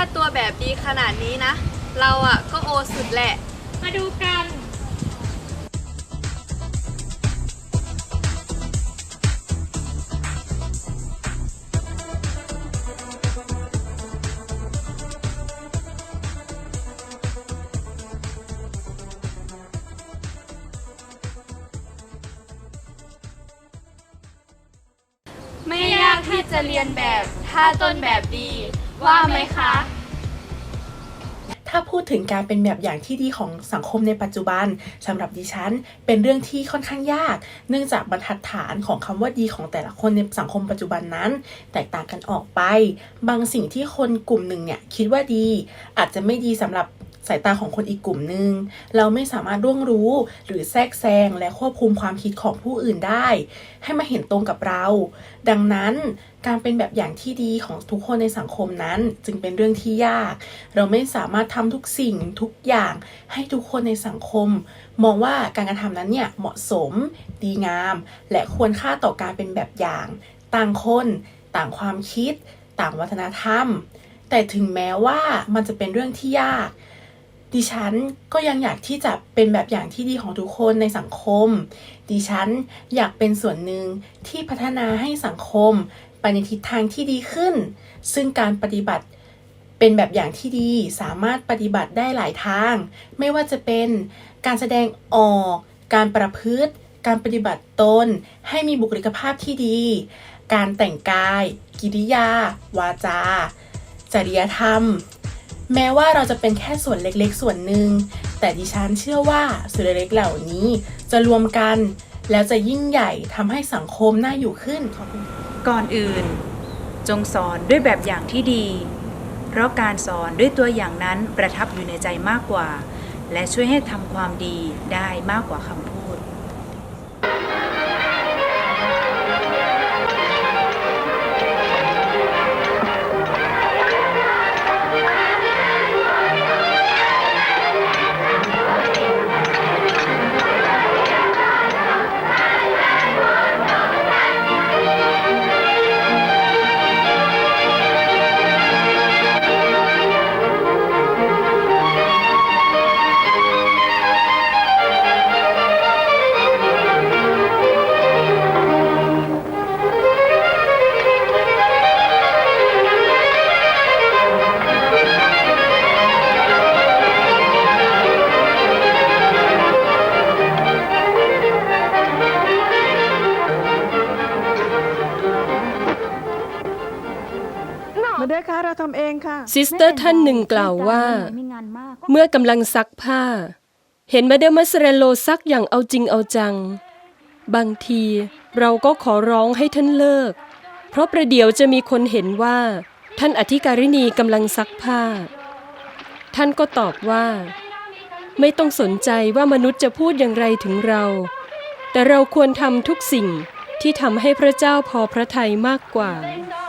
าตัวแบบดีขนาดนี้นะ เราอะก็โอสุดแหละ มาดูกัน ไม่ยากที่จะเรียนแบบ ถ้าต้นแบบดี ว่าไหมคะ ถ้าพูดถึงการเป็นแบบอย่างที่ดีของสังคมในปัจจุบันสำหรับดิฉัน เป็นเรื่องที่ค่อนข้างยาก เนื่องจากบรรทัดฐานของคำว่าดีของแต่ละคนในสังคมปัจจุบันนั้น แตกต่างกันออกไป บางสิ่งที่คนกลุ่มหนึ่งเนี่ยคิดว่าดี อาจจะไม่ดีสำหรับ สายตาของคนอีกกลุ่มหนึ่งเราไม่สามารถร่วงรู้ หรือแทรกแซงและควบคุมความคิดของผู้อื่นได้ ให้มาเห็นตรงกับเรา ดังนั้นการเป็นแบบอย่างที่ดีของทุกคนในสังคมนั้น จึงเป็นเรื่องที่ยาก เราไม่สามารถทำทุกสิ่งทุกอย่างให้ทุกคนในสังคม มองว่าการกระทำนั้นเนี่ยเหมาะสม ดีงาม และควรค่าต่อการเป็นแบบอย่าง ต่างคน ต่างความคิด ต่างวัฒนธรรม แต่ถึงแม้ว่ามันจะเป็นเรื่องที่ยาก ดิฉันก็ยังอยากที่จะเป็นแบบอย่างที่ดีของทุกคนในสังคม ดิฉันอยากเป็นส่วนหนึ่งที่พัฒนาให้สังคมไปในทิศทางที่ดีขึ้น ซึ่งการปฏิบัติเป็นแบบอย่างที่ดีสามารถปฏิบัติได้หลายทาง ไม่ว่าจะเป็นการแสดงออก การประพฤติ การปฏิบัติตน ให้มีบุคลิกภาพที่ดี การแต่งกาย กิริยา วาจา จริยธรรม แม้ว่าเราจะเป็นแค่ส่วนเล็กๆ ส่วนหนึ่ง แต่ดิฉันเชื่อว่าส่วนเล็กๆเหล่านี้จะรวมกัน แล้วจะยิ่งใหญ่ทำให้สังคมน่าอยู่ขึ้นขอบคุณก่อนอื่น จงสอนด้วยแบบอย่างที่ดี เพราะการสอนด้วยตัวอย่างนั้นประทับอยู่ในใจมากกว่า และช่วยให้ทำความดีได้มากกว่าคำพูด มาเด้อค่ะเราทำเองค่ะ ซิสเตอร์ท่านหนึ่งกล่าวว่า เมื่อกำลังซักผ้า เห็นมาเดลมัสเรโลซักอย่างเอาจริงเอาจัง บางทีเราก็ขอร้องให้ท่านเลิก เพราะประเดี๋ยวจะมีคนเห็นว่า ท่านอธิการินีกำลังซักผ้า ท่านก็ตอบว่า ไม่ต้องสนใจว่ามนุษย์จะพูดอย่างไรถึงเรา แต่เราควรทำทุกสิ่งที่ทำให้พระเจ้าพอพระทัยมากกว่าส